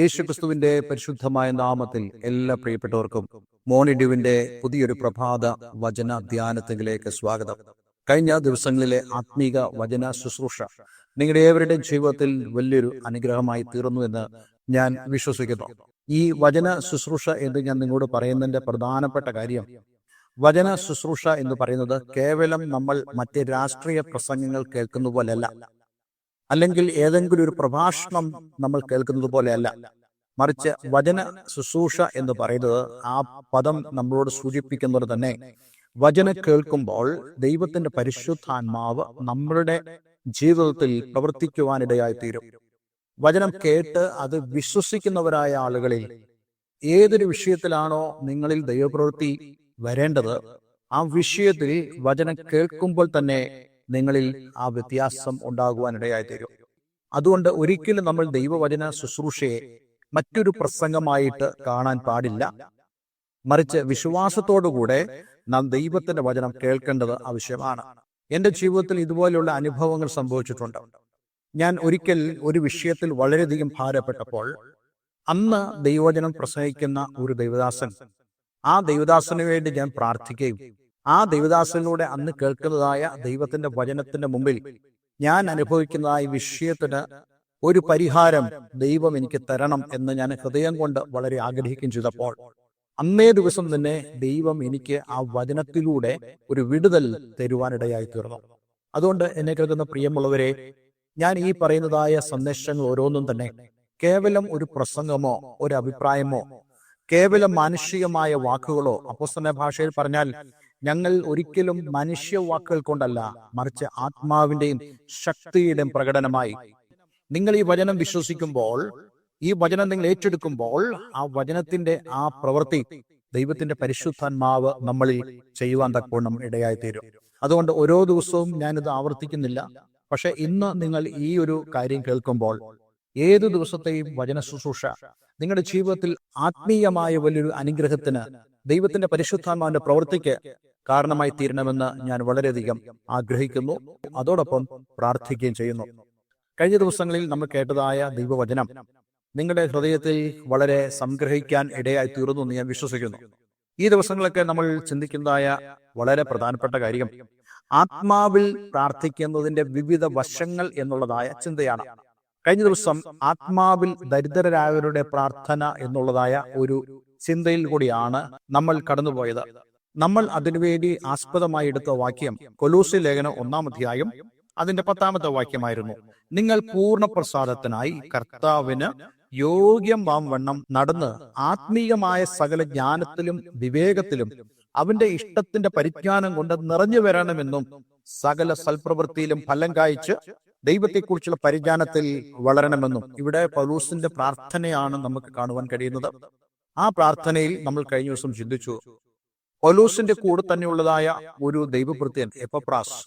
യേശുക്രിസ്തുവിന്റെ പരിശുദ്ധമായ നാമത്തിൽ എല്ലാ പ്രിയപ്പെട്ടവർക്കും മോണിഡ്യുവിന്റെ പുതിയൊരു പ്രഭാത വചന ധ്യാനത്തിലേക്ക് സ്വാഗതം. കഴിഞ്ഞ ദിവസങ്ങളിലെ ആത്മീക വചന ശുശ്രൂഷ നിങ്ങളുടെ ഏവരുടെയും ജീവിതത്തിൽ വലിയൊരു അനുഗ്രഹമായി തീർന്നു എന്ന് ഞാൻ വിശ്വസിക്കുന്നു. ഈ വചന ശുശ്രൂഷ എന്ന് ഞാൻ നിങ്ങളോട് പറയുന്നതിന്റെ പ്രധാനപ്പെട്ട കാര്യം വചന ശുശ്രൂഷ എന്ന് പറയുന്നത് കേവലം നമ്മൾ മറ്റ് രാഷ്ട്രീയ പ്രസംഗങ്ങൾ കേൾക്കുന്ന പോലെയല്ല അല്ലെങ്കിൽ ഏതെങ്കിലും ഒരു പ്രഭാഷണം നമ്മൾ കേൾക്കുന്നത് പോലെയല്ല. മറിച്ച് വചന ശുശ്രൂഷ എന്ന് പറയുന്നത് ആ പദം നമ്മളോട് സൂചിപ്പിക്കുന്നത് തന്നെ വചന കേൾക്കുമ്പോൾ ദൈവത്തിന്റെ പരിശുദ്ധാത്മാവ് നമ്മളുടെ ജീവിതത്തിൽ പ്രവർത്തിക്കുവാനിടയായി തീരും. വചനം കേട്ട് അത് വിശ്വസിക്കുന്നവരായ ആളുകളിൽ ഏതൊരു വിഷയത്തിലാണോ നിങ്ങളിൽ ദൈവപ്രവൃത്തി വരേണ്ടത് ആ വിഷയത്തിൽ വചനം കേൾക്കുമ്പോൾ തന്നെ നിങ്ങളിൽ ആ വ്യത്യാസം ഉണ്ടാകുവാനിടയായി തീരും. അതുകൊണ്ട് ഒരിക്കലും നമ്മൾ ദൈവവചന ശുശ്രൂഷയെ മറ്റൊരു പ്രസംഗമായിട്ട് കാണാൻ പാടില്ല. മറിച്ച് വിശ്വാസത്തോടുകൂടെ നാം ദൈവത്തിന്റെ വചനം കേൾക്കേണ്ടത് ആവശ്യമാണ്. എന്റെ ജീവിതത്തിൽ ഇതുപോലെയുള്ള അനുഭവങ്ങൾ സംഭവിച്ചിട്ടുണ്ട്. ഞാൻ ഒരിക്കൽ ഒരു വിഷയത്തിൽ വളരെയധികം ഭാരപ്പെട്ടപ്പോൾ അന്ന് ദൈവവചനം പ്രസംഗിക്കുന്ന ഒരു ദൈവദാസൻ ആ ദൈവദാസന് വേണ്ടി ഞാൻ പ്രാർത്ഥിക്കുകയും ആ ദൈവദാസനിലൂടെ അന്ന് കേൾക്കുന്നതായ ദൈവത്തിന്റെ വചനത്തിന്റെ മുമ്പിൽ ഞാൻ അനുഭവിക്കുന്നതായ വിഷയത്തിന് ഒരു പരിഹാരം ദൈവം എനിക്ക് തരണം എന്ന് ഞാൻ ഹൃദയം കൊണ്ട് വളരെ ആഗ്രഹിക്കുകയും ചെയ്തപ്പോൾ അന്നേ ദിവസം തന്നെ ദൈവം എനിക്ക് ആ വചനത്തിലൂടെ ഒരു വിടുതൽ തരുവാനിടയായി തീർന്നു. അതുകൊണ്ട് എന്നെ കേൾക്കുന്ന പ്രിയമുള്ളവരെ ഞാൻ ഈ പറയുന്നതായ സന്ദേശങ്ങൾ ഓരോന്നും തന്നെ കേവലം ഒരു പ്രസംഗമോ ഒരു അഭിപ്രായമോ കേവലം മാനുഷികമായ വാക്കുകളോ അപ്പോസ്തന ഭാഷയിൽ പറഞ്ഞാൽ ഞങ്ങൾ ഒരിക്കലും മനുഷ്യ വാക്കുകൾ കൊണ്ടല്ല മറിച്ച് ആത്മാവിന്റെയും ശക്തിയുടെയും പ്രകടനമായി. നിങ്ങൾ ഈ വചനം വിശ്വസിക്കുമ്പോൾ ഈ വചനം നിങ്ങൾ ഏറ്റെടുക്കുമ്പോൾ ആ വചനത്തിന്റെ ആ പ്രവൃത്തി ദൈവത്തിന്റെ പരിശുദ്ധാത്മാവ് നമ്മളിൽ ചെയ്യുവാൻ തക്കവണ്ണം ഇടയായി തീരും അതുകൊണ്ട് ഓരോ ദിവസവും ഞാനിത് ആവർത്തിക്കുന്നില്ല. പക്ഷെ ഇന്ന് നിങ്ങൾ ഈ ഒരു കാര്യം കേൾക്കുമ്പോൾ ഏതു ദിവസത്തെയും വചന ശുശ്രൂഷ നിങ്ങളുടെ ജീവിതത്തിൽ ആത്മീയമായ വലിയൊരു അനുഗ്രഹത്തിന് ദൈവത്തിന്റെ പരിശുദ്ധാത്മാവിന്റെ പ്രവൃത്തിക്ക് കാരണമായി തീരണമെന്ന് ഞാൻ വളരെയധികം ആഗ്രഹിക്കുന്നു. അതോടൊപ്പം പ്രാർത്ഥിക്കുകയും ചെയ്യുന്നു. കഴിഞ്ഞ ദിവസങ്ങളിൽ നമ്മൾ കേട്ടതായ ദൈവവചനം നിങ്ങളുടെ ഹൃദയത്തിൽ വളരെ സംഗ്രഹിക്കാൻ ഇടയായി തീർന്നു എന്ന് ഞാൻ വിശ്വസിക്കുന്നു. ഈ ദിവസങ്ങളൊക്കെ നമ്മൾ ചിന്തിക്കുന്നതായ വളരെ പ്രധാനപ്പെട്ട കാര്യം ആത്മാവിൽ പ്രാർത്ഥിക്കുന്നതിന്റെ വിവിധ വശങ്ങൾ എന്നുള്ളതായ ചിന്തയാണ്. കഴിഞ്ഞ ദിവസം ആത്മാവിൽ ദരിദ്രരായവരുടെ പ്രാർത്ഥന എന്നുള്ളതായ ഒരു ചിന്തയിൽ കൂടിയാണ് നമ്മൾ കടന്നുപോയത്. നമ്മൾ അതിനുവേണ്ടി ആസ്പദമായി എടുത്ത വാക്യം കൊലൂസി ലേഖനം ഒന്നാം അധ്യായം അതിന്റെ പത്താമത്തെ വാക്യമായിരുന്നു. നിങ്ങൾ പൂർണ പ്രസാദത്തിനായി കർത്താവിന് യോഗ്യം വാം വണ്ണം നടന്ന് ആത്മീയമായ സകല ജ്ഞാനത്തിലും വിവേകത്തിലും അവന്റെ ഇഷ്ടത്തിന്റെ പരിജ്ഞാനം കൊണ്ട് നിറഞ്ഞു വരണമെന്നും സകല സൽപ്രവൃത്തിയിലും ഫലം കായ്ച്ച് ദൈവത്തെക്കുറിച്ചുള്ള പരിജ്ഞാനത്തിൽ വളരണമെന്നും ഇവിടെ പൗലൂസിന്റെ പ്രാർത്ഥനയാണ് നമുക്ക് കാണുവാൻ കഴിയുന്നത്. ആ പ്രാർത്ഥനയിൽ നമ്മൾ കഴിഞ്ഞ ദിവസം ചിന്തിച്ചു കൊലൂസിന്റെ കൂടെ തന്നെയുള്ളതായ ഒരു ദൈവഭൃത്യൻ എപ്പപ്രാസ്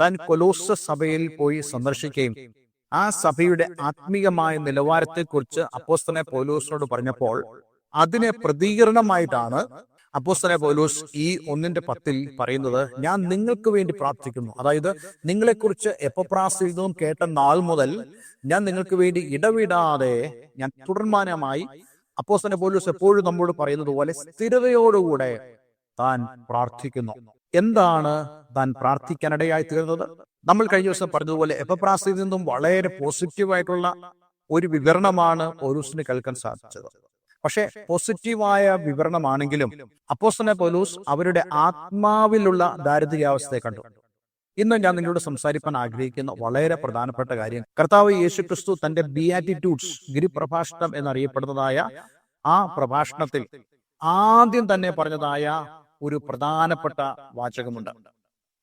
താൻ കൊലോസ സഭയിൽ പോയി സന്ദർശിക്കുകയും ആ സഭയുടെ ആത്മീയമായ നിലവാരത്തെക്കുറിച്ച് അപ്പോസ്തനെ പൗലോസിനോട് പറഞ്ഞപ്പോൾ അതിനെ പ്രതികരണമായിട്ടാണ് അപ്പോസ്തനെ പൗലോസ് ഈ ഒന്നിന്റെ പത്തിൽ പറയുന്നത് ഞാൻ നിങ്ങൾക്ക് വേണ്ടി പ്രാർത്ഥിക്കുന്നു. അതായത് നിങ്ങളെക്കുറിച്ച് എപ്പപ്രാസ് എഴുതും കേട്ട നാൾ മുതൽ ഞാൻ നിങ്ങൾക്ക് വേണ്ടി ഇടവിടാതെ ഞാൻ തുടർമാനമായി അപ്പോസ്തനെ പൗലോസ് എപ്പോഴും നമ്മോട് പറയുന്നത് പോലെ സ്ഥിരതയോടുകൂടെ താൻ പ്രാർത്ഥിക്കുന്നു. എന്താണ് താൻ പ്രാർത്ഥിക്കാനിടയായി തീർന്നത്? നമ്മൾ കഴിഞ്ഞ ദിവസം പറഞ്ഞതുപോലെ എപ്പപ്രാസിൽ നിന്നും വളരെ പോസിറ്റീവായിട്ടുള്ള ഒരു വിവരണമാണ് പൗലൂസിന് കേൾക്കാൻ സാധിച്ചത്. പക്ഷെ പോസിറ്റീവായ വിവരണമാണെങ്കിലും അപ്പോസന പൗലൂസ് അവരുടെ ആത്മാവിലുള്ള ദാരിദ്ര്യാവസ്ഥയെ കണ്ടു. ഇന്ന് ഞാൻ നിങ്ങളോട് സംസാരിക്കാൻ ആഗ്രഹിക്കുന്ന വളരെ പ്രധാനപ്പെട്ട കാര്യം കർത്താവ് യേശു ക്രിസ്തു തന്റെ ബിയാറ്റിറ്റ്യൂഡ്സ് ഗിരിപ്രഭാഷണം എന്നറിയപ്പെടുന്നതായ ആ പ്രഭാഷണത്തിൽ ആദ്യം തന്നെ പറഞ്ഞതായ ഒരു പ്രധാനപ്പെട്ട വാചകമുണ്ട്.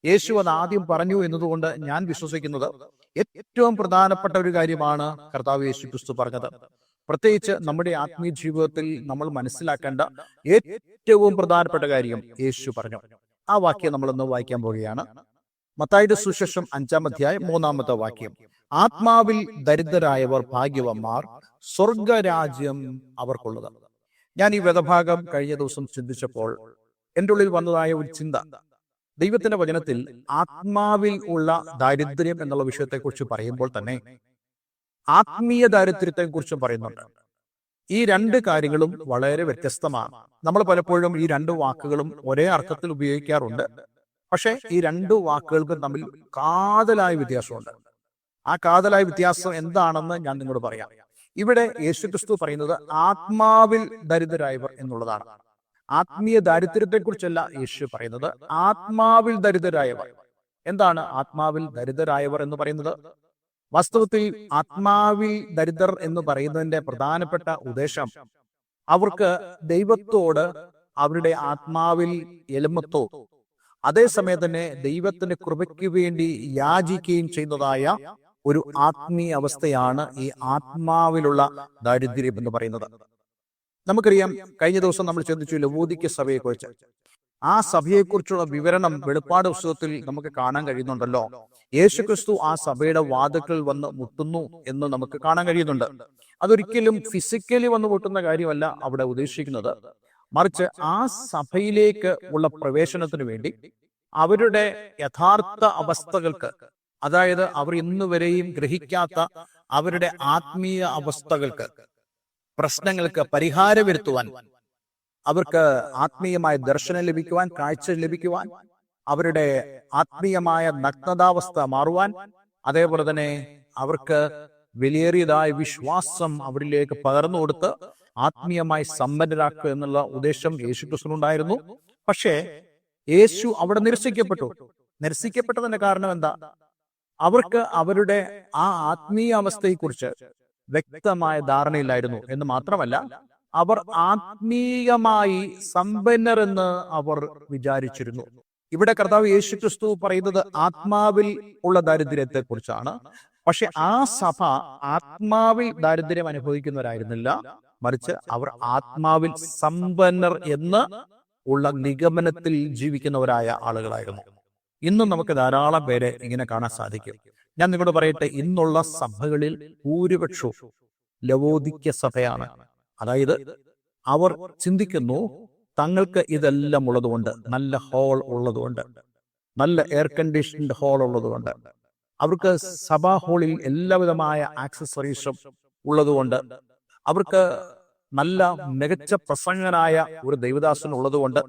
യേശു അത് ആദ്യം പറഞ്ഞു എന്നതുകൊണ്ട് ഞാൻ വിശ്വസിക്കുന്നത് ഏറ്റവും പ്രധാനപ്പെട്ട ഒരു കാര്യമാണ് കർത്താവ് യേശു ക്രിസ്തു പറഞ്ഞത്. പ്രത്യേകിച്ച് നമ്മുടെ ആത്മീയ ജീവിതത്തിൽ നമ്മൾ മനസ്സിലാക്കേണ്ട ഏറ്റവും പ്രധാനപ്പെട്ട കാര്യം യേശു പറഞ്ഞു. ആ വാക്യം നമ്മൾ ഇന്ന് വായിക്കാൻ പോവുകയാണ്. മത്തായുടെ സുശേഷം അഞ്ചാം അധ്യായം മൂന്നാമത്തെ വാക്യം. ആത്മാവിൽ ദരിദ്രരായവർ ഭാഗ്യവന്മാർ സ്വർഗരാജ്യം അവർക്കുള്ളതാണ് ഞാൻ ഈ വേദഭാഗം കഴിഞ്ഞ ദിവസം ചിന്തിച്ചപ്പോൾ എന്റെ ഉള്ളിൽ വന്നതായ ഒരു ചിന്ത. ദൈവത്തിന്റെ വചനത്തിൽ ആത്മാവിൽ ഉള്ള ദാരിദ്ര്യം എന്നുള്ള വിഷയത്തെക്കുറിച്ച് പറയുമ്പോൾ തന്നെ ആത്മീയ ദാരിദ്ര്യത്തെ കുറിച്ചും പറയുന്നുണ്ട്. ഈ രണ്ട് കാര്യങ്ങളും വളരെ വ്യത്യസ്തമാണ്. നമ്മൾ പലപ്പോഴും ഈ രണ്ട് വാക്കുകളും ഒരേ അർത്ഥത്തിൽ ഉപയോഗിക്കാറുണ്ട്. പക്ഷേ ഈ രണ്ട് വാക്കുകൾക്കും തമ്മിൽ കാതലായ വ്യത്യാസമുണ്ട്. ആ കാതലായ വ്യത്യാസം എന്താണെന്ന് ഞാൻ നിങ്ങളോട് പറയാം. ഇവിടെ യേശുക്രിസ്തു പറയുന്നത് ആത്മാവിൽ ദരിദ്രരായവർ എന്നുള്ളതാണ്. ആത്മീയ ദാരിദ്ര്യത്തെക്കുറിച്ചല്ല യേശു പറയുന്നത്. ആത്മാവിൽ ദരിദ്രരായവർ. എന്താണ് ആത്മാവിൽ ദരിദ്രരായവർ എന്ന് പറയുന്നത്? വാസ്തവത്തിൽ ആത്മാവിൽ ദരിദ്രർ എന്ന് പറയുന്നതിന്റെ പ്രധാനപ്പെട്ട ഉദ്ദേശം അവർക്ക് ദൈവത്തോട് അവരുടെ ആത്മാവിൽ എലുമത്തോ അതേസമയം തന്നെ ദൈവത്തിന്റെ കൃപയ്ക്ക് വേണ്ടി യാചിക്കുകയും ചെയ്യുന്നതായ ഒരു ആത്മീയ അവസ്ഥയാണ് ഈ ആത്മാവിലുള്ള ദാരിദ്ര്യം എന്ന് പറയുന്നത്. നമുക്കറിയാം കഴിഞ്ഞ ദിവസം നമ്മൾ ചിന്തിച്ചു ലവോദിക്ക സഭയെക്കുറിച്ച്. ആ സഭയെക്കുറിച്ചുള്ള വിവരണം വെളിപ്പാട് പുസ്തകത്തിൽ നമുക്ക് കാണാൻ കഴിയുന്നുണ്ടല്ലോ. യേശുക്രിസ്തു ആ സഭയുടെ വാതുക്കൾ വന്ന് മുട്ടുന്നു എന്ന് നമുക്ക് കാണാൻ കഴിയുന്നുണ്ട്. അതൊരിക്കലും ഫിസിക്കലി വന്ന് മുട്ടുന്ന കാര്യമല്ല അവിടെ ഉദ്ദേശിക്കുന്നത്. മറിച്ച് ആ സഭയിലേക്ക് ഉള്ള പ്രവേശനത്തിന് വേണ്ടി അവരുടെ യഥാർത്ഥ അവസ്ഥകൾക്ക് അതായത് അവർ ഇന്നുവരെയും ഗ്രഹിക്കാത്ത അവരുടെ ആത്മീയ അവസ്ഥകൾക്ക് പ്രശ്നങ്ങൾക്ക് പരിഹാരം വരുത്തുവാൻ അവർക്ക് ആത്മീയമായ ദർശനം ലഭിക്കുവാൻ കാഴ്ച ലഭിക്കുവാൻ അവരുടെ ആത്മീയമായ നഗ്നതാവസ്ഥ മാറുവാൻ അതേപോലെ തന്നെ അവർക്ക് വിലയേറിയതായ വിശ്വാസം അവരിലേക്ക് പകർന്നു കൊടുത്ത് ആത്മീയമായി സമ്പന്നരാക്കുക എന്നുള്ള ഉദ്ദേശം യേശു ക്രിസ്തുണ്ടായിരുന്നു പക്ഷേ യേശു അവിടെ നിരസിക്കപ്പെട്ടു. നിരസിക്കപ്പെട്ടതിന്റെ കാരണം എന്താ? അവർക്ക് അവരുടെ ആ ആത്മീയ അവസ്ഥയെക്കുറിച്ച് വ്യക്തമായ ധാരണയില്ലായിരുന്നു എന്ന് മാത്രമല്ല അവർ ആത്മീയമായി സമ്പന്നർ എന്ന് അവർ വിചാരിച്ചിരുന്നു. ഇവിടെ കർത്താവ് യേശു ക്രിസ്തു പറയുന്നത് ആത്മാവിൽ ഉള്ള ദാരിദ്ര്യത്തെ കുറിച്ചാണ് പക്ഷെ ആ സഭ ആത്മാവിൽ ദാരിദ്ര്യം അനുഭവിക്കുന്നവരായിരുന്നില്ല. മറിച്ച് അവർ ആത്മാവിൽ സമ്പന്നർ എന്ന് ഉള്ള നിഗമനത്തിൽ ജീവിക്കുന്നവരായ ആളുകളായിരുന്നു. ഇന്നും നമുക്ക് ധാരാളം പേരെ ഇങ്ങനെ കാണാൻ സാധിക്കും. ഞാൻ നിങ്ങളോട് പറയട്ടെ ഇന്നുള്ള സഭകളിൽ ഭൂരിപക്ഷവും ലവോദിക്യ സഭയാണ്. അതായത് അവർ ചിന്തിക്കുന്നു തങ്ങൾക്ക് ഇതെല്ലാം ഉള്ളതുകൊണ്ട് നല്ല ഹോൾ ഉള്ളതുകൊണ്ട് നല്ല എയർ കണ്ടീഷൻഡ് ഹോൾ ഉള്ളതുകൊണ്ട്. അവർക്ക് സഭാ ഹാളിൽ എല്ലാവിധമായ ആക്സസറീസും ഉള്ളതുകൊണ്ട് അവർക്ക് നല്ല മികച്ച പ്രസംഗനായ ഒരു ദൈവദാസൻ ഉള്ളതുകൊണ്ട്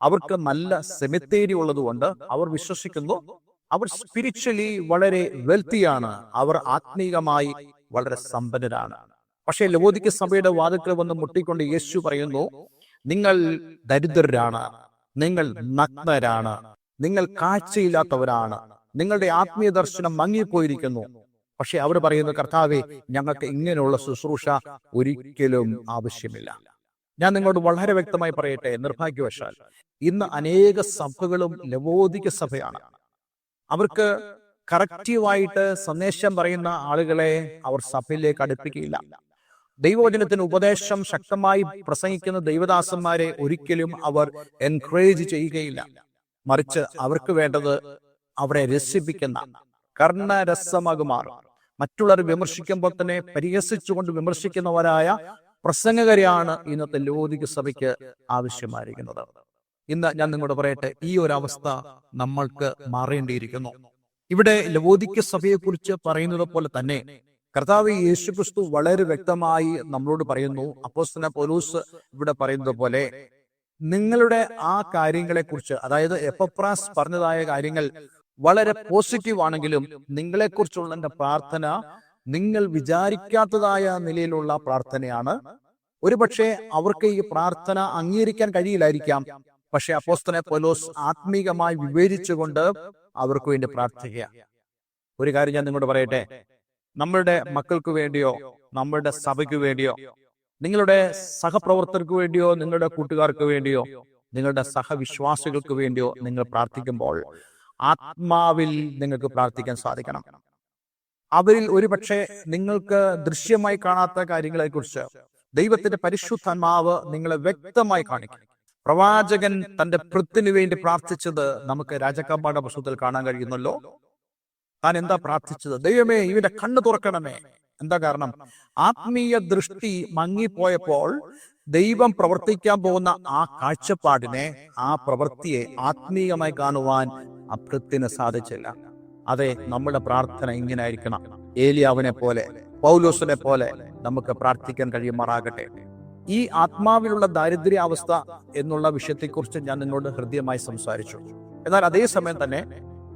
അവർക്ക് നല്ല സെമിത്തേരി ഉള്ളതുകൊണ്ട് അവർ വിശ്വസിക്കുന്നു അവർ സ്പിരിച്വലി വളരെ വെൽത്തിയാണ് അവർ ആത്മീകമായി വളരെ സമ്പന്നരാണ്. പക്ഷേ ലവോദിക്ക സഭയുടെ വാദത്തിൽ വന്ന് മുട്ടിക്കൊണ്ട് യേശു പറയുന്നു നിങ്ങൾ ദരിദ്രരാണ്. നിങ്ങൾ നഗ്നരാണ്. നിങ്ങൾ കാഴ്ചയില്ലാത്തവരാണ്. നിങ്ങളുടെ ആത്മീയ ദർശനം മങ്ങിപ്പോയിരിക്കുന്നു. പക്ഷെ അവർ പറയുന്നു കർത്താവെ ഞങ്ങൾക്ക് ഇങ്ങനെയുള്ള ശുശ്രൂഷ ഒരിക്കലും ആവശ്യമില്ല. ഞാൻ നിങ്ങളോട് വളരെ വ്യക്തമായി പറയട്ടെ നിർഭാഗ്യവശാൽ ഇന്ന് അനേക സഭകളും ലവോദിക സഭയാണ്. അവർക്ക് കറക്റ്റീവായിട്ട് സന്ദേശം പറയുന്ന ആളുകളെ അവർ സഭയിലേക്ക് അടുപ്പിക്കുകയില്ല. ദൈവവചനത്തിന് ഉപദേശം ശക്തമായി പ്രസംഗിക്കുന്ന ദൈവദാസന്മാരെ ഒരിക്കലും അവർ എൻകറേജ് ചെയ്യുകയില്ല. മറിച്ച് അവർക്ക് വേണ്ടത് അവരെ രസിപ്പിക്കുന്ന കർണരസമകുമാർ മറ്റുള്ളവർ വിമർശിക്കുമ്പോൾ തന്നെ പരിഹസിച്ചുകൊണ്ട് വിമർശിക്കുന്നവരായ പ്രസംഗകരെയാണ് ഇന്നത്തെ ലോതിക സഭയ്ക്ക് ആവശ്യമായിരിക്കുന്നത്. ഇന്ന് ഞാൻ നിങ്ങളോട് പറയട്ടെ ഈ ഒരു അവസ്ഥ നമ്മൾക്ക് മാറേണ്ടിയിരിക്കുന്നു. ഇവിടെ ലവോദിക്ക സഭയെക്കുറിച്ച് പറയുന്നത് പോലെ തന്നെ കർത്താവ് യേശുക്രിസ്തു വളരെ വ്യക്തമായി നമ്മളോട് പറയുന്നു. അപ്പോസ്തന പോലൂസ് ഇവിടെ പറയുന്നത് പോലെ നിങ്ങളുടെ ആ കാര്യങ്ങളെ കുറിച്ച് അതായത് എപ്പപ്രാസ് പറഞ്ഞതായ കാര്യങ്ങൾ വളരെ പോസിറ്റീവ് ആണെങ്കിലും നിങ്ങളെക്കുറിച്ചുള്ള എന്റെ പ്രാർത്ഥന നിങ്ങൾ വിചാരിക്കാത്തതായ നിലയിലുള്ള പ്രാർത്ഥനയാണ്. ഒരുപക്ഷെ അവർക്ക് ഈ പ്രാർത്ഥന അംഗീകരിക്കാൻ കഴിയില്ലായിരിക്കാം. പക്ഷെ അപ്പോസ്തനെ പോലോസ് ആത്മീകമായി വിവേചിച്ചുകൊണ്ട് അവർക്ക് വേണ്ടി പ്രാർത്ഥിക്കുക. ഒരു കാര്യം ഞാൻ നിങ്ങളോട് പറയട്ടെ? നമ്മളുടെ മക്കൾക്ക് വേണ്ടിയോ നമ്മളുടെ സഭയ്ക്ക് വേണ്ടിയോ നിങ്ങളുടെ സഹപ്രവർത്തകർക്ക് വേണ്ടിയോ നിങ്ങളുടെ കൂട്ടുകാർക്ക് വേണ്ടിയോ നിങ്ങളുടെ സഹവിശ്വാസികൾക്ക് വേണ്ടിയോ നിങ്ങൾ പ്രാർത്ഥിക്കുമ്പോൾ ആത്മാവിൽ നിങ്ങൾക്ക് പ്രാർത്ഥിക്കാൻ സാധിക്കണം. അവരിൽ ഒരുപക്ഷെ നിങ്ങൾക്ക് ദൃശ്യമായി കാണാത്ത കാര്യങ്ങളെക്കുറിച്ച് ദൈവത്തിന്റെ പരിശുദ്ധാത്മാവ് നിങ്ങളെ വ്യക്തമായി കാണിക്കും. പ്രവാചകൻ തന്റെ പൃത്തിനു വേണ്ടി പ്രാർത്ഥിച്ചത് നമുക്ക് രാജക്കമ്പാട പുസ്തകത്തിൽ കാണാൻ കഴിയുന്നല്ലോ. താൻ എന്താ പ്രാർത്ഥിച്ചത്? ദൈവമേ ഇവന്റെ കണ്ണ് തുറക്കണമേ. എന്താ കാരണം? ആത്മീയ ദൃഷ്ടി മങ്ങിപ്പോയപ്പോൾ ദൈവം പ്രവർത്തിക്കാൻ പോകുന്ന ആ കാഴ്ചപ്പാടിനെ ആ പ്രവൃത്തിയെ ആത്മീയമായി കാണുവാൻ അഭൃത്തിന് സാധിച്ചില്ല. അതെ നമ്മുടെ പ്രാർത്ഥന ഇങ്ങനെ ആയിരിക്കണം ഏലിയാവിനെ പോലെ പൗലോസിനെ പോലെ നമുക്ക് പ്രാർത്ഥിക്കാൻ കഴിയുമാറാകട്ടെ. ഈ ആത്മാവിലുള്ള ദാരിദ്ര്യാവസ്ഥ എന്നുള്ള വിഷയത്തെക്കുറിച്ച് ഞാൻ നിങ്ങളോട് ഹൃദ്യമായി സംസാരിച്ചു. എന്നാൽ അതേസമയം തന്നെ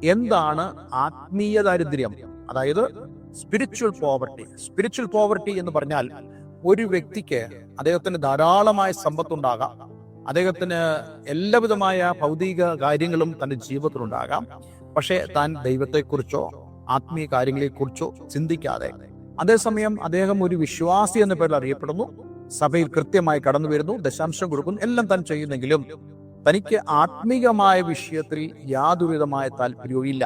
എന്താണ് ആത്മീയ ദാരിദ്ര്യം? അതായത് സ്പിരിച്വൽ പോവർട്ടി സ്പിരിച്വൽ പോവർട്ടി എന്ന് പറഞ്ഞാൽ ഒരു വ്യക്തിക്ക് അദ്ദേഹത്തിന് ധാരാളമായ സമ്പത്തുണ്ടാകാം. അദ്ദേഹത്തിന് എല്ലാവിധമായ ഭൗതിക കാര്യങ്ങളും തന്റെ ജീവിതത്തിലുണ്ടാകാം. പക്ഷേ താൻ ദൈവത്തെക്കുറിച്ചോ ആത്മീയ കാര്യങ്ങളെക്കുറിച്ചോ ചിന്തിക്കാതെ അതേസമയം അദ്ദേഹം ഒരു വിശ്വാസി എന്ന പേരിൽ അറിയപ്പെടുന്നു. സഭയിൽ കൃത്യമായി കടന്നു വരുന്നു ദശാംശം കൊടുക്കുന്നു എല്ലാം താൻ ചെയ്യുന്നെങ്കിലും തനിക്ക് ആത്മീകമായ വിഷയത്തിൽ യാതൊരുവിധമായ താല്പര്യവും ഇല്ല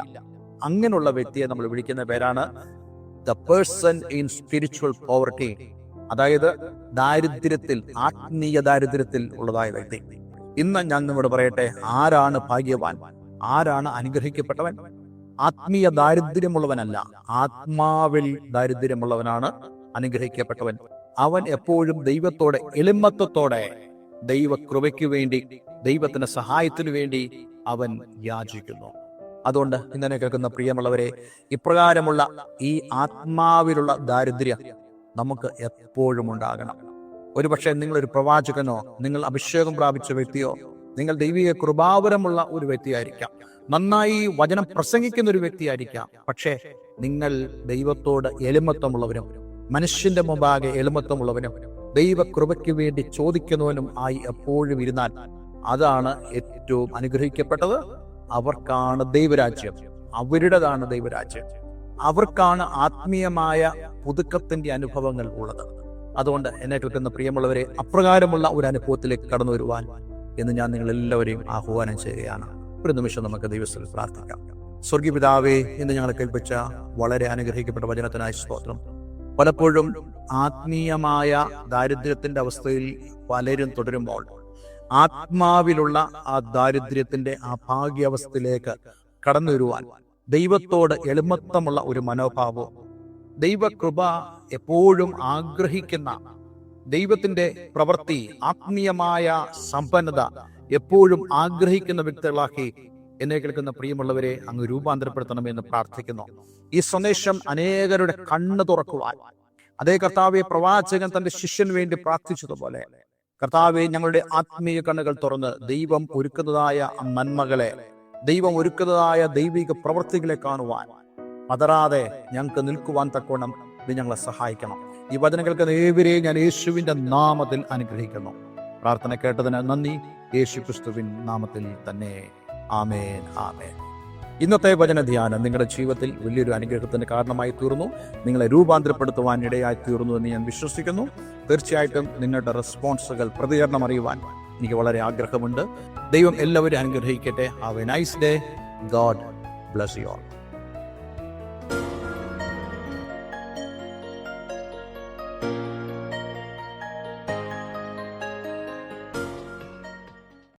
അങ്ങനെയുള്ള വ്യക്തിയെ നമ്മൾ വിളിക്കുന്ന പേരാണ് the person in spiritual poverty അതായത് ദാരിദ്ര്യത്തിൽ ആത്മീയ ദാരിദ്ര്യത്തിൽ ഉള്ളതായ വ്യക്തി. ഇന്ന് ഞാൻ നിങ്ങളോട് പറയട്ടെ ആരാണ് ഭാഗ്യവാൻ? ആരാണ് അനുഗ്രഹിക്കപ്പെട്ടവൻ? ആത്മീയ ദാരിദ്ര്യമുള്ളവനല്ല ആത്മാവിൽ ദാരിദ്ര്യമുള്ളവനാണ് അനുഗ്രഹിക്കപ്പെട്ടവൻ. അവൻ എപ്പോഴും ദൈവത്തോടെ എളിമത്വത്തോടെ ദൈവകൃപയ്ക്ക് വേണ്ടി ദൈവത്തിന്റെ സഹായത്തിനു വേണ്ടി അവൻ യാചിക്കുന്നു. അതുകൊണ്ട് ഇന്നലെ കേൾക്കുന്ന പ്രിയമുള്ളവരെ ഇപ്രകാരമുള്ള ഈ ആത്മാവിലുള്ള ദാരിദ്ര്യം നമുക്ക് എപ്പോഴും ഉണ്ടാകണം. ഒരുപക്ഷെ നിങ്ങളൊരു പ്രവാചകനോ നിങ്ങൾ അഭിഷേകം പ്രാപിച്ച വ്യക്തിയോ നിങ്ങൾ ദൈവിക കൃപാവരമുള്ള ഒരു വ്യക്തിയായിരിക്കാം. നന്നായി വചനം പ്രസംഗിക്കുന്ന ഒരു വ്യക്തിയായിരിക്കാം. പക്ഷേ നിങ്ങൾ ദൈവത്തോട് എളിമത്വമുള്ളവരും മനുഷ്യന്റെ മുമ്പാകെ എളിമത്വമുള്ളവനും ദൈവകൃപയ്ക്ക് വേണ്ടി ചോദിക്കുന്നവനും ആയി എപ്പോഴും ഇരുന്നാൽ അതാണ് ഏറ്റവും അനുഗ്രഹിക്കപ്പെട്ടത്. അവർക്കാണ് ദൈവരാജ്യം. അവരുടേതാണ് ദൈവരാജ്യം. അവർക്കാണ് ആത്മീയമായ പുതുക്കത്തിന്റെ അനുഭവങ്ങൾ ഉള്ളത്. അതുകൊണ്ട് എന്നെ കേൾക്കുന്ന പ്രിയമുള്ളവരെ അപ്രകാരമുള്ള ഒരു അനുഭവത്തിലേക്ക് കടന്നു വരുവാൻ എന്ന് ഞാൻ നിങ്ങൾ എല്ലാവരെയും ആഹ്വാനം ചെയ്യുകയാണ്. ഒരു നിമിഷം നമുക്ക് ദൈവത്തിൽ പ്രാർത്ഥിക്കാം. സ്വർഗീപിതാവേ എന്ന് ഞങ്ങളെ കേൾപ്പിച്ച വളരെ അനുഗ്രഹിക്കപ്പെട്ട വചനത്തിനായി സ്തോത്രം. പലപ്പോഴും ആത്മീയമായ ദാരിദ്ര്യത്തിന്റെ അവസ്ഥയിൽ പലരും തുടരുമ്പോൾ ആത്മാവിലുള്ള ആ ദാരിദ്ര്യത്തിന്റെ ആ ഭാഗ്യാവസ്ഥയിലേക്ക് കടന്നു വരുവാൻ ദൈവത്തോട് എളുമത്തമുള്ള ഒരു മനോഭാവവും ദൈവകൃപ എപ്പോഴും ആഗ്രഹിക്കുന്ന ദൈവത്തിന്റെ പ്രവൃത്തി ആത്മീയമായ സമ്പന്നത എപ്പോഴും ആഗ്രഹിക്കുന്ന വ്യക്തികളാക്കി എന്നെ കേൾക്കുന്ന പ്രിയമുള്ളവരെ അങ്ങ് രൂപാന്തരപ്പെടുത്തണമെന്ന് പ്രാർത്ഥിക്കുന്നു. ഈ സന്ദേശം അനേകരുടെ കണ്ണ് തുറക്കുവാൻ. അതേ കർത്താവെ പ്രവാചകൻ തന്റെ ശിഷ്യന് വേണ്ടി പ്രാർത്ഥിച്ചതുപോലെ. കർത്താവെ ഞങ്ങളുടെ ആത്മീയ കണ്ണുകൾ തുറന്ന് ദൈവം ഒരുക്കുന്നതായ നന്മകളെ ദൈവം ഒരുക്കുന്നതായ ദൈവിക പ്രവൃത്തികളെ കാണുവാൻ. പതറാതെ ഞങ്ങൾക്ക് നിൽക്കുവാൻ തക്കോണം ഇത് ഞങ്ങളെ സഹായിക്കണം. ഈ വചനങ്ങൾക്ക് ഏവരെയും ഞാൻ യേശുവിന്റെ നാമത്തിൽ അനുഗ്രഹിക്കുന്നു. പ്രാർത്ഥന കേട്ടതിന് നന്ദി. യേശു ക്രിസ്തുവിൻ നാമത്തിൽ തന്നെ. ആമേൻ ആമേൻ. ഇന്നത്തെ വചന ധ്യാനം നിങ്ങളുടെ ജീവിതത്തിൽ വലിയൊരു അനുഗ്രഹത്തിന് കാരണമായി തീർന്നു. നിങ്ങളെ രൂപാന്തരപ്പെടുത്തുവാൻ ഇടയായി തീർന്നു എന്ന് ഞാൻ വിശ്വസിക്കുന്നു. തീർച്ചയായിട്ടും നിങ്ങളുടെ റെസ്പോൺസുകൾ പ്രതികരണം അറിയുവാൻ എനിക്ക് വളരെ ആഗ്രഹമുണ്ട്. ദൈവം എല്ലാവരും അനുഗ്രഹിക്കട്ടെ. Have a nice day God bless you all